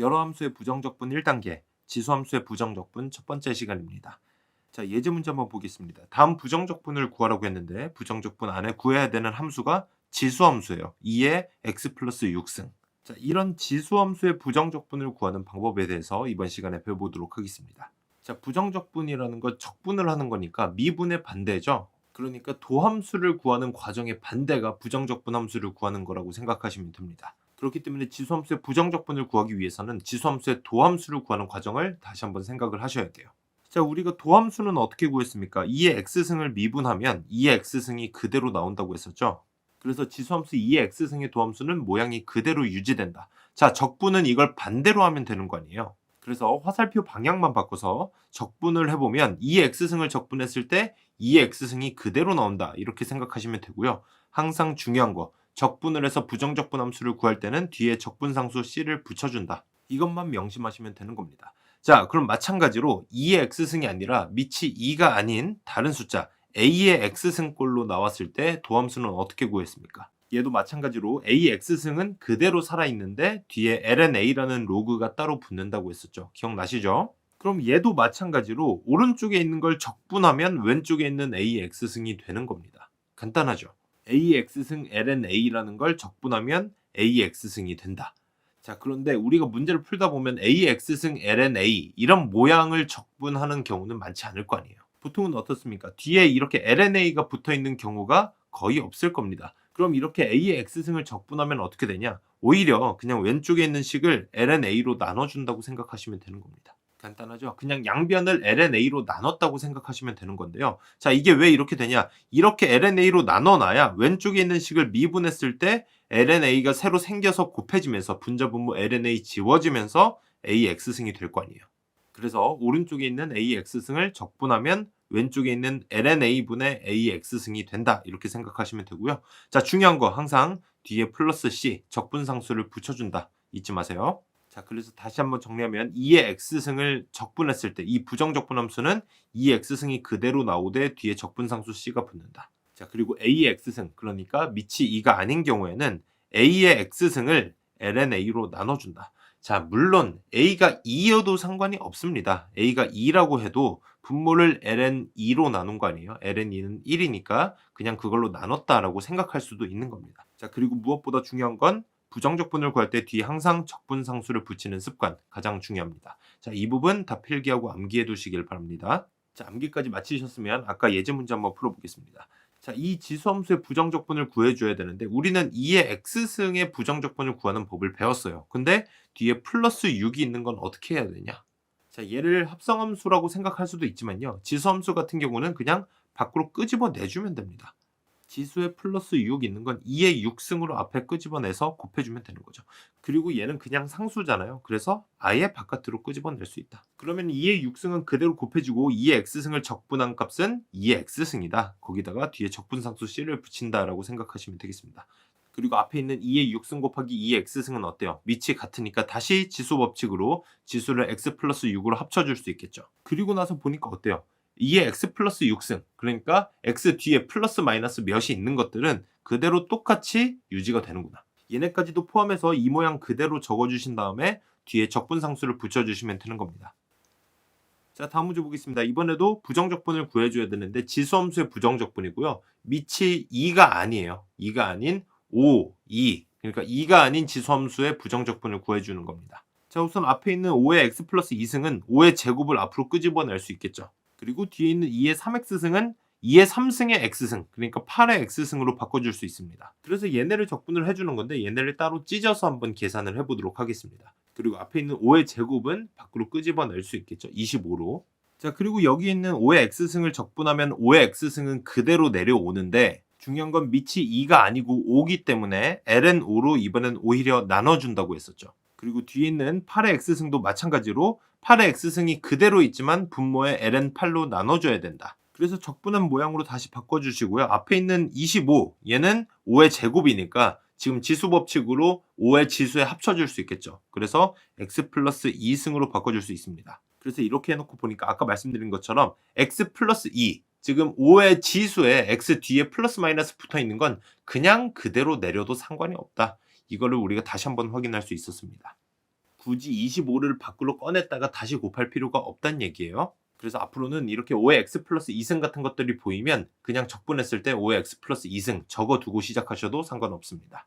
여러 함수의 부정적분 1단계, 지수함수의 부정적분 첫 번째 시간입니다. 자, 예제 문제 한번 보겠습니다. 다음 부정적분을 구하라고 했는데 부정적분 안에 구해야 되는 함수가 지수함수예요. 2의 x 플러스 6승. 자, 이런 지수함수의 부정적분을 구하는 방법에 대해서 이번 시간에 배워보도록 하겠습니다. 자, 부정적분이라는 건 적분을 하는 거니까 미분의 반대죠. 그러니까 도함수를 구하는 과정의 반대가 부정적분 함수를 구하는 거라고 생각하시면 됩니다. 그렇기 때문에 지수함수의 부정적분을 구하기 위해서는 지수함수의 도함수를 구하는 과정을 다시 한번 생각을 하셔야 돼요. 자, 우리가 도함수는 어떻게 구했습니까? 2의 x승을 미분하면 2의 x승이 그대로 나온다고 했었죠. 그래서 지수함수 2의 x승의 도함수는 모양이 그대로 유지된다. 자, 적분은 이걸 반대로 하면 되는 거 아니에요? 그래서 화살표 방향만 바꿔서 적분을 해보면 2의 x승을 적분했을 때 2의 x승이 그대로 나온다. 이렇게 생각하시면 되고요. 항상 중요한 거, 적분을 해서 부정적분 함수를 구할 때는 뒤에 적분상수 c를 붙여준다. 이것만 명심하시면 되는 겁니다. 자, 그럼 마찬가지로 2의 x승이 아니라 밑이 2가 아닌 다른 숫자 a의 x승꼴로 나왔을 때 도함수는 어떻게 구했습니까? 얘도 마찬가지로 a의 x승은 그대로 살아있는데 뒤에 lna라는 로그가 따로 붙는다고 했었죠. 기억나시죠? 그럼 얘도 마찬가지로 오른쪽에 있는 걸 적분하면 왼쪽에 있는 a의 x승이 되는 겁니다. 간단하죠? A의 x승 lna라는 걸 적분하면 a의 x승이 된다. 자, 그런데 우리가 문제를 풀다 보면 AX승 LNA 이런 모양을 적분하는 경우는 많지 않을 거 아니에요. 보통은 어떻습니까? 뒤에 이렇게 LNA가 붙어 있는 경우가 거의 없을 겁니다. 그럼 이렇게 A의 X승을 적분하면 어떻게 되냐? 오히려 그냥 왼쪽에 있는 식을 LNA로 나눠준다고 생각하시면 되는 겁니다. 간단하죠? 그냥 양변을 LNA로 나눴다고 생각하시면 되는 건데요. 자, 이게 왜 이렇게 되냐? 이렇게 LNA로 나눠놔야 왼쪽에 있는 식을 미분했을 때 LNA가 새로 생겨서 곱해지면서 분자분모 LNA 지워지면서 AX승이 될 거 아니에요. 그래서 오른쪽에 있는 AX승을 적분하면 왼쪽에 있는 LNA분의 AX승이 된다. 이렇게 생각하시면 되고요. 자, 중요한 거 항상 뒤에 플러스 C 적분상수를 붙여준다. 잊지 마세요. 자, 그래서 다시 한번 정리하면 2의 x승을 적분했을 때 이 부정적분 함수는 2의 x승이 그대로 나오되 뒤에 적분상수 c가 붙는다. 자, 그리고 a의 x승 그러니까 밑이 2가 아닌 경우에는 a의 x승을 lna로 나눠준다. 자, 물론 a가 2여도 상관이 없습니다. a가 2라고 해도 분모를 ln2로 나눈 거 아니에요? ln2는 1이니까 그냥 그걸로 나눴다라고 생각할 수도 있는 겁니다. 자, 그리고 무엇보다 중요한 건 부정적분을 구할 때 뒤에 항상 적분 상수를 붙이는 습관 가장 중요합니다. 자, 이 부분 다 필기하고 암기해 두시길 바랍니다. 자, 암기까지 마치셨으면 아까 예제 문제 한번 풀어보겠습니다. 자, 이 지수함수의 부정적분을 구해줘야 되는데 우리는 2의 x승의 부정적분을 구하는 법을 배웠어요. 근데 뒤에 플러스 6이 있는 건 어떻게 해야 되냐? 자, 얘를 합성함수라고 생각할 수도 있지만요. 지수함수 같은 경우는 그냥 밖으로 끄집어 내주면 됩니다. 지수에 플러스 6 있는 건 2의 6승으로 앞에 끄집어내서 곱해주면 되는 거죠. 그리고 얘는 그냥 상수잖아요. 그래서 아예 바깥으로 끄집어낼 수 있다. 그러면 2의 6승은 그대로 곱해주고 2의 x승을 적분한 값은 2의 x승이다. 거기다가 뒤에 적분상수 c를 붙인다라고 생각하시면 되겠습니다. 그리고 앞에 있는 2의 6승 곱하기 2의 x승은 어때요? 밑이 같으니까 다시 지수 법칙으로 지수를 x 플러스 6으로 합쳐줄 수 있겠죠. 그리고 나서 보니까 어때요? 2의 x 플러스 6승. 그러니까 x 뒤에 플러스 마이너스 몇이 있는 것들은 그대로 똑같이 유지가 되는구나. 얘네까지도 포함해서 이 모양 그대로 적어주신 다음에 뒤에 적분상수를 붙여주시면 되는 겁니다. 자 다음 문제 보겠습니다. 이번에도 부정적분을 구해줘야 되는데 지수함수의 부정적분이고요. 밑이 2가 아니에요. 2가 아닌 5, 2 그러니까 2가 아닌 지수함수의 부정적분을 구해주는 겁니다. 자 우선 앞에 있는 5의 x 플러스 2승은 5의 제곱을 앞으로 끄집어낼 수 있겠죠 그리고 뒤에 있는 2의 3x승은 2의 3승의 x승 그러니까 8의 x승으로 바꿔줄 수 있습니다. 그래서 얘네를 적분을 해주는 건데 얘네를 따로 찢어서 한번 계산을 해보도록 하겠습니다. 그리고 앞에 있는 5의 제곱은 밖으로 끄집어낼 수 있겠죠. 25로. 자 그리고 여기 있는 5의 x승을 적분하면 5의 x승은 그대로 내려오는데 중요한 건 밑이 2가 아니고 5기 때문에 ln 5로 이번엔 오히려 나눠준다고 했었죠. 그리고 뒤에 있는 8의 x승도 마찬가지로 8의 x승이 그대로 있지만 분모에 ln8로 나눠줘야 된다. 그래서 적분한 모양으로 다시 바꿔주시고요. 앞에 있는 25, 얘는 5의 제곱이니까 지금 지수 법칙으로 5의 지수에 합쳐줄 수 있겠죠. 그래서 x 플러스 2승으로 바꿔줄 수 있습니다. 그래서 이렇게 해놓고 보니까 아까 말씀드린 것처럼 x 플러스 2, 지금 5의 지수에 x 뒤에 플러스 마이너스 붙어 있는 건 그냥 그대로 내려도 상관이 없다. 이거를 우리가 다시 한번 확인할 수 있었습니다. 굳이 25를 밖으로 꺼냈다가 다시 곱할 필요가 없다는 얘기예요. 그래서 앞으로는 이렇게 5의 x 플러스 2승 같은 것들이 보이면 그냥 적분했을 때 5의 x 플러스 2승 적어두고 시작하셔도 상관없습니다.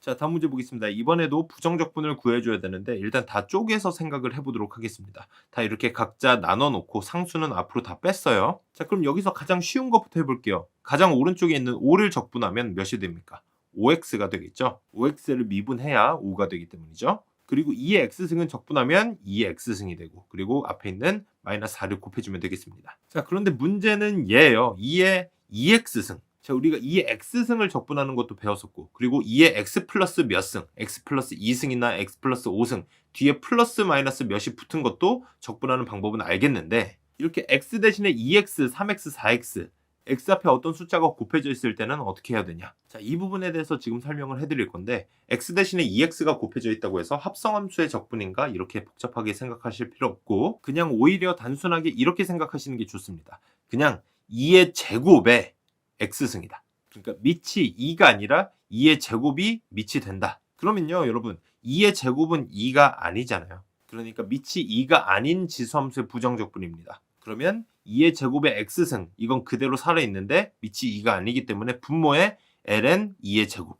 자, 다음 문제 보겠습니다. 이번에도 부정적분을 구해줘야 되는데 일단 다 쪼개서 생각을 해보도록 하겠습니다. 다 이렇게 각자 나눠놓고 상수는 앞으로 다 뺐어요. 자, 그럼 여기서 가장 쉬운 것부터 해볼게요. 가장 오른쪽에 있는 5를 적분하면 몇이 됩니까? 5x가 되겠죠. 5x를 미분해야 5가 되기 때문이죠. 그리고 2의 x승은 적분하면 2의 x승이 되고 그리고 앞에 있는 마이너스 4를 곱해주면 되겠습니다. 자 그런데 문제는 얘예요. 2의 2x승. 자 우리가 2의 x승을 적분하는 것도 배웠었고 그리고 2의 x 플러스 몇 승, x 플러스 2승이나 x 플러스 5승 뒤에 플러스 마이너스 몇이 붙은 것도 적분하는 방법은 알겠는데 이렇게 x 대신에 2x, 3x, 4x x 앞에 어떤 숫자가 곱해져 있을 때는 어떻게 해야 되냐? 자, 이 부분에 대해서 지금 설명을 해드릴 건데 x 대신에 2x가 곱해져 있다고 해서 합성함수의 적분인가 이렇게 복잡하게 생각하실 필요 없고 그냥 오히려 단순하게 이렇게 생각하시는 게 좋습니다. 그냥 2의 제곱에 x승이다. 그러니까 밑이 2가 아니라 2의 제곱이 밑이 된다. 그러면요, 여러분 2의 제곱은 2가 아니잖아요. 그러니까 밑이 2가 아닌 지수함수의 부정적분입니다. 그러면 2의 제곱의 x승 이건 그대로 살아있는데 밑이 2가 아니기 때문에 분모에 ln 2의 제곱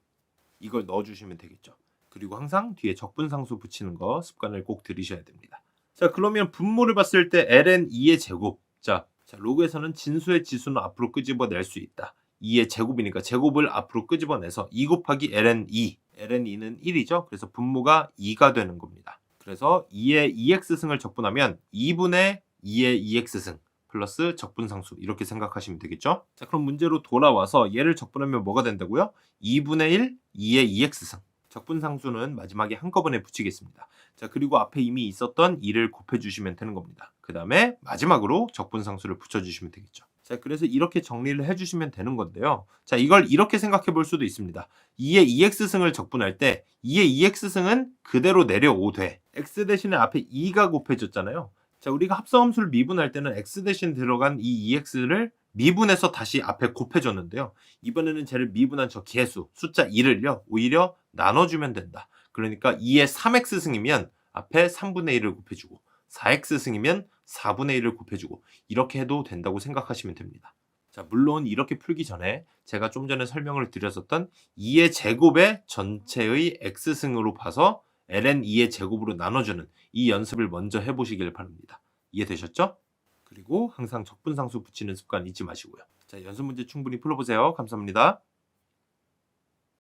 이걸 넣어주시면 되겠죠. 그리고 항상 뒤에 적분상수 붙이는 거 습관을 꼭 들이셔야 됩니다. 자 그러면 분모를 봤을 때 ln 2의 제곱 자, 자 로그에서는 진수의 지수는 앞으로 끄집어낼 수 있다. 2의 제곱이니까 제곱을 앞으로 끄집어내서 2 곱하기 ln 2 ln 2는 1이죠. 그래서 분모가 2가 되는 겁니다. 그래서 2의 2x승을 적분하면 2분의 2의 2x승 플러스 적분상수 이렇게 생각하시면 되겠죠? 자 그럼 문제로 돌아와서 얘를 적분하면 뭐가 된다고요? 2분의 1, 2의 2x승 적분상수는 마지막에 한꺼번에 붙이겠습니다. 자 그리고 앞에 이미 있었던 2를 곱해주시면 되는 겁니다. 그 다음에 마지막으로 적분상수를 붙여주시면 되겠죠. 자 그래서 이렇게 정리를 해주시면 되는 건데요. 자 이걸 이렇게 생각해 볼 수도 있습니다. 2의 2x승을 적분할 때 2의 2x승은 그대로 내려오되 x 대신에 앞에 2가 곱해졌잖아요. 자, 우리가 합성함수를 미분할 때는 x 대신 들어간 이 2x를 미분해서 다시 앞에 곱해줬는데요. 이번에는 쟤를 미분한 저 개수, 숫자 2를요, 오히려 나눠주면 된다. 그러니까 2의 3x승이면 앞에 3분의 1을 곱해주고, 4x승이면 4분의 1을 곱해주고, 이렇게 해도 된다고 생각하시면 됩니다. 자, 물론 이렇게 풀기 전에 제가 좀 전에 설명을 드렸었던 2의 제곱의 전체의 x승으로 봐서 ln 2의 제곱으로 나눠주는 이 연습을 먼저 해보시길 바랍니다. 이해되셨죠? 그리고 항상 적분상수 붙이는 습관 잊지 마시고요. 자, 연습 문제 충분히 풀어보세요. 감사합니다.